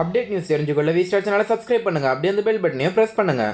Update news தெரிஞ்சுக்கொள்ள V star சேனலை subscribe பண்ணுங்கள் அப்படியே அந்த பெல் பட்டனையும் ப்ரெஸ் பண்ணுங்கள்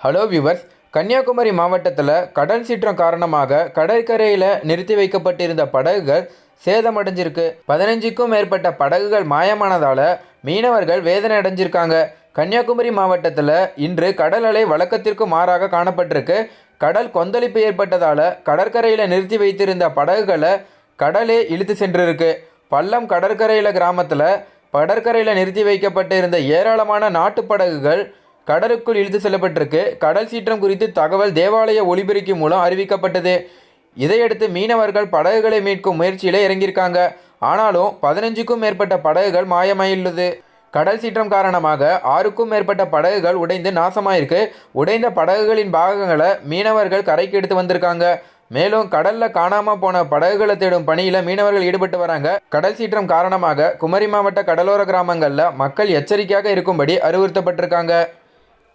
ஹலோ வியூவர்ஸ் கன்னியாகுமரி மாவட்டத்தில் கடல் சீற்றம் காரணமாக கடற்கரையில் நிறுத்தி வைக்கப்பட்டிருந்த படகுகள் சேதமடைஞ்சிருக்கு. பதினஞ்சுக்கும் மேற்பட்ட படகுகள் மாயமானதால் மீனவர்கள் வேதனை அடைஞ்சிருக்காங்க. கன்னியாகுமரி மாவட்டத்தில் இன்று கடல் அலை வழக்கத்திற்கு மாறாக காணப்பட்டிருக்கு. கடல் கொந்தளிப்பு ஏற்பட்டதால் கடற்கரையில் நிறுத்தி வைத்திருந்த படகுகளை கடலே இழுத்து சென்றிருக்கு. பள்ளம் கடற்கரையில் கிராமத்தில் கடற்கரையில் நிறுத்தி வைக்கப்பட்டிருந்த ஏராளமான நாட்டு படகுகள் கடலுக்குள் இழுத்து செல்லப்பட்டிருக்கு. கடல் சீற்றம் குறித்து தகவல் தேவாலய ஒலிபெருக்கி மூலம் அறிவிக்கப்பட்டது. இதையடுத்து மீனவர்கள் படகுகளை மீட்கும் முயற்சியில் இறங்கியிருக்காங்க. ஆனாலும் பதினஞ்சுக்கும் மேற்பட்ட படகுகள் மாயமாயுள்ளது. கடல் சீற்றம் காரணமாக ஆறுக்கும் மேற்பட்ட படகுகள் உடைந்து நாசமாயிருக்கு. உடைந்த படகுகளின் பாகங்களை மீனவர்கள் கரைக்கு எடுத்து வந்திருக்காங்க. மேலும் கடல்ல காணாம போன படகுகளை தேடும் பணியில மீனவர்கள் ஈடுபட்டு வராங்க. கடல் சீற்றம் காரணமாக குமரி மாவட்ட கடலோர கிராமங்கள்ல மக்கள் எச்சரிக்கையாக இருக்கும்படி அறிவுறுத்தப்பட்டிருக்காங்க.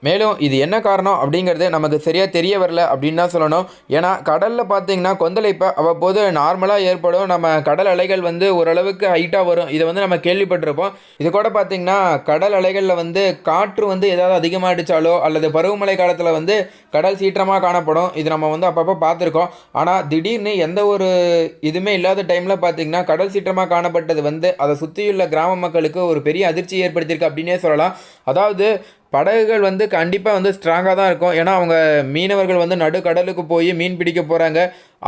மேலும் இது என்ன காரணம் அப்படிங்கிறது நமக்கு சரியாக தெரிய வரல அப்படின்னு தான் சொல்லணும். ஏன்னா கடலில் பார்த்தீங்கன்னா கொந்தளிப்பை அவ்வப்போது நார்மலாக ஏற்படும். நம்ம கடல் அலைகள் வந்து ஓரளவுக்கு ஹைட்டாக வரும். இதை வந்து நம்ம கேள்விப்பட்டிருப்போம். இது கூட பார்த்தீங்கன்னா கடல் அலைகளில் வந்து காற்று வந்து ஏதாவது அதிகமாக அடித்தாலோ அல்லது பருவமழை காலத்தில் வந்து கடல் சீற்றமாக காணப்படும். இது நம்ம வந்து அப்பப்போ பார்த்துருக்கோம். ஆனால் திடீர்னு எந்த ஒரு இதுவுமே இல்லாத டைமில் பார்த்தீங்கன்னா கடல் சீற்றமாக காணப்பட்டது வந்து அதை சுற்றியுள்ள கிராம மக்களுக்கு ஒரு பெரிய அதிர்ச்சி ஏற்படுத்தியிருக்கு அப்படின்னே சொல்லலாம். அதாவது படகுகள் வந்து கண்டிப்பாக வந்து ஸ்ட்ராங்காக தான் இருக்கும். ஏன்னா அவங்க மீனவர்கள் வந்து நடுக்கடலுக்கு போய் மீன் பிடிக்க போகிறாங்க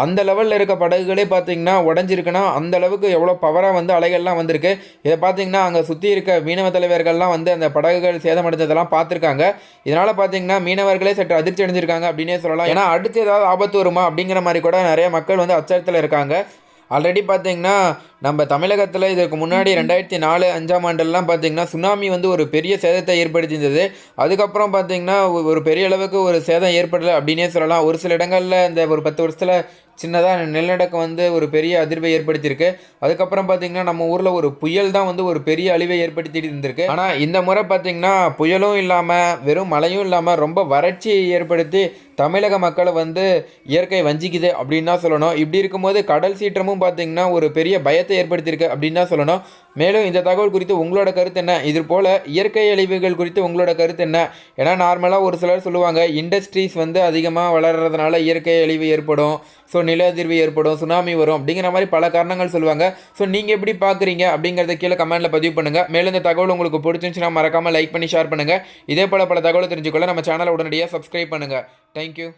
அந்த லெவலில் இருக்க படகுகளே பார்த்தீங்கன்னா உடஞ்சிருக்குன்னா அந்த அளவுக்கு எவ்வளோ பவராக வந்து அலைகள்லாம் வந்திருக்கு. இதை பார்த்திங்கன்னா அங்கே சுற்றி இருக்க மீனவ தலைவர்கள்லாம் வந்து அந்த படகுகள் சேதமடைஞ்சதெல்லாம் பார்த்துருக்காங்க இதனால் பார்த்தீங்கன்னா மீனவர்களே சற்று அதிர்ச்சி அடைஞ்சிருக்காங்க அப்படின்னே சொல்லலாம். ஏன்னா அடுத்து ஏதாவது ஆபத்து வருமா அப்படிங்கிற மாதிரி கூட நிறைய மக்கள் வந்து அச்சத்தில் இருக்காங்க. ஆல்ரெடி பார்த்தீங்கன்னா நம்ம தமிழகத்தில் இதற்கு முன்னாடி ரெண்டாயிரத்தி நாலு அஞ்சாம் ஆண்டெல்லாம் பார்த்தீங்கன்னா சுனாமி வந்து ஒரு பெரிய சேதத்தை ஏற்படுத்தியிருந்தது. அதுக்கப்புறம் பார்த்தீங்கன்னா ஒரு பெரிய அளவுக்கு ஒரு சேதம் ஏற்படலை அப்படின்னே சொல்லலாம். ஒரு சில இடங்களில் இந்த ஒரு பத்து வருஷத்தில் சின்னதாக நிலநடுக்கம் வந்து ஒரு பெரிய அதிர்வை ஏற்படுத்தியிருக்கு. அதுக்கப்புறம் பார்த்தீங்கன்னா நம்ம ஊரில் ஒரு புயல் தான் வந்து ஒரு பெரிய அழிவை ஏற்படுத்திட்டு இருந்திருக்கு. ஆனால் இந்த முறை பார்த்தீங்கன்னா புயலும் இல்லாமல் வெறும் மழையும் இல்லாமல் ரொம்ப வறட்சியை ஏற்படுத்தி தமிழக மக்களை வந்து இயற்கை வஞ்சிக்குது அப்படின்னு தான் சொல்லணும். இப்படி இருக்கும்போது கடல் சீற்றமும் பார்த்தீங்கன்னா ஒரு பெரிய பயத்தை ஏற்படுத்தியிருக்கு அப்படின்னு தான் சொல்லணும். மேலும் இந்த தகவல் குறித்து உங்களோட கருத்து என்ன? இது போல் இயற்கை அழிவுகள் குறித்து உங்களோட கருத்து என்ன? ஏன்னா நார்மலாக ஒரு சிலர் சொல்லுவாங்க இண்டஸ்ட்ரீஸ் வந்து அதிகமாக வளர்கிறதுனால இயற்கை அழிவு ஏற்படும் ஸோ நில அதிர்வு ஏற்படும் சுனாமி வரும் அப்படிங்கிற மாதிரி பல காரணங்கள் சொல்லுவாங்க. ஸோ நீங்கள் எப்படி பார்க்குறீங்க அப்படிங்கிறத கீழே கமெண்ட்டில் பதிவு பண்ணுங்கள் மேலும் இந்த தகவல் உங்களுக்கு பிடிச்சிருந்துச்சுன்னா மறக்காமல் லைக் பண்ணி ஷேர் பண்ணுங்கள் இதே போல் பல தகவலை தெரிஞ்சுக்கொள்ள நம்ம சேனலை உடனடியாக சப்ஸ்கிரைப் பண்ணுங்கள் தேங்க்யூ